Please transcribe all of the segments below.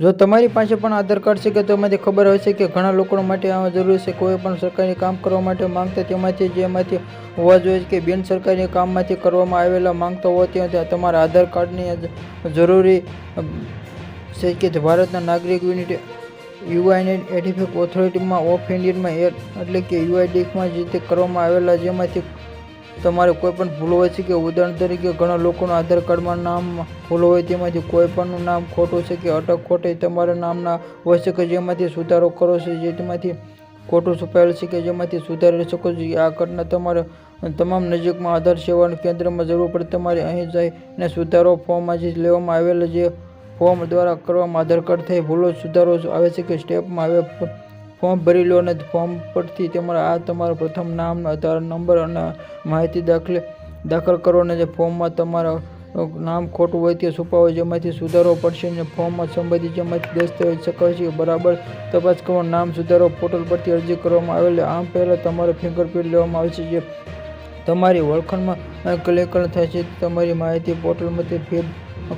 જો તમારી પાસે પણ આધાર કાર્ડ છે કે તેમાંથી ખબર હશે કે ઘણા લોકો માટે આ જરૂરી છે, કોઈ પણ સરકારી કામ કરવા માટે માંગતા તેમાંથી, જેમાંથી હોવા જોઈએ કે બિન સરકારી કામમાંથી કરવામાં આવેલા માંગતા હોય ત્યાં તમારા આધાર કાર્ડની જરૂરી છે કે ભારતના નાગરિક યુનિટી યુઆઈએન એડિફિક ઓથોરિટીમાં ઓફ ઇન્ડિયનમાં એટલે કે યુઆઈડીમાં જે તે કરવામાં આવેલા જેમાંથી તમારે કોઈ પણ ભૂલ હોય છે કે ઉદાહરણ તરીકે ઘણા લોકોના આધાર કાર્ડમાં નામ ભૂલ હોય તેમાંથી કોઈ પણનું નામ ખોટું છે કે અટક ખોટે તમારા નામના હોય શકે જેમાંથી સુધારો કરો છો, જેમાંથી ખોટું છુપાયેલ છે કે જેમાંથી સુધારી શકો છો આ ઘટના તમારે તમામ નજીકમાં આધાર સેવાના કેન્દ્રમાં જરૂર પડે, તમારે અહીં જઈને સુધારો ફોર્મમાં જે લેવામાં આવેલ જે ફોર્મ દ્વારા કરવામાં આધાર કાર્ડ થઈ ભૂલો, સુધારો આવે છે કે સ્ટેપમાં આવે ફોર્મ ભરી લો અને ફોર્મ પરથી તમારા આ તમારા પ્રથમ નામ, આધાર નંબર અને માહિતી દાખલે, દાખલ કરો અને જે ફોર્મમાં તમારા નામ ખોટું હોય તે છુપાવો, જેમાંથી સુધારો પડશે અને ફોર્મમાં સંબંધિત જેમાંથી દસ્તાવેજ શકાય છે બરાબર તપાસ કરો. નામ સુધારો પોર્ટલ પરથી અરજી કરવામાં આવેલ. આમ પહેલાં તમારે ફિંગરપ્રિન્ટ લેવામાં આવશે જે તમારી ઓળખાણમાં ક્લિક થાય છે. તમારી માહિતી પોર્ટલમાંથી ફીડ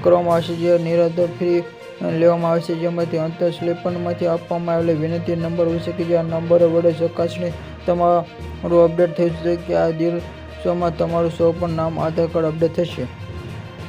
કરવામાં આવશે. જે નિરાધાર ફ્રી લેવામાં આવશે જેમાંથી અંતર સ્લીપરમાંથી આપવામાં આવેલી વિનંતી નંબર હોય છે કે જે આ નંબર વડે ચકાસણી તમારું અપડેટ થઈ શકે કે આ દિવસોમાં તમારું સૌ પણ નામ, આધાર કાર્ડ અપડેટ થશે.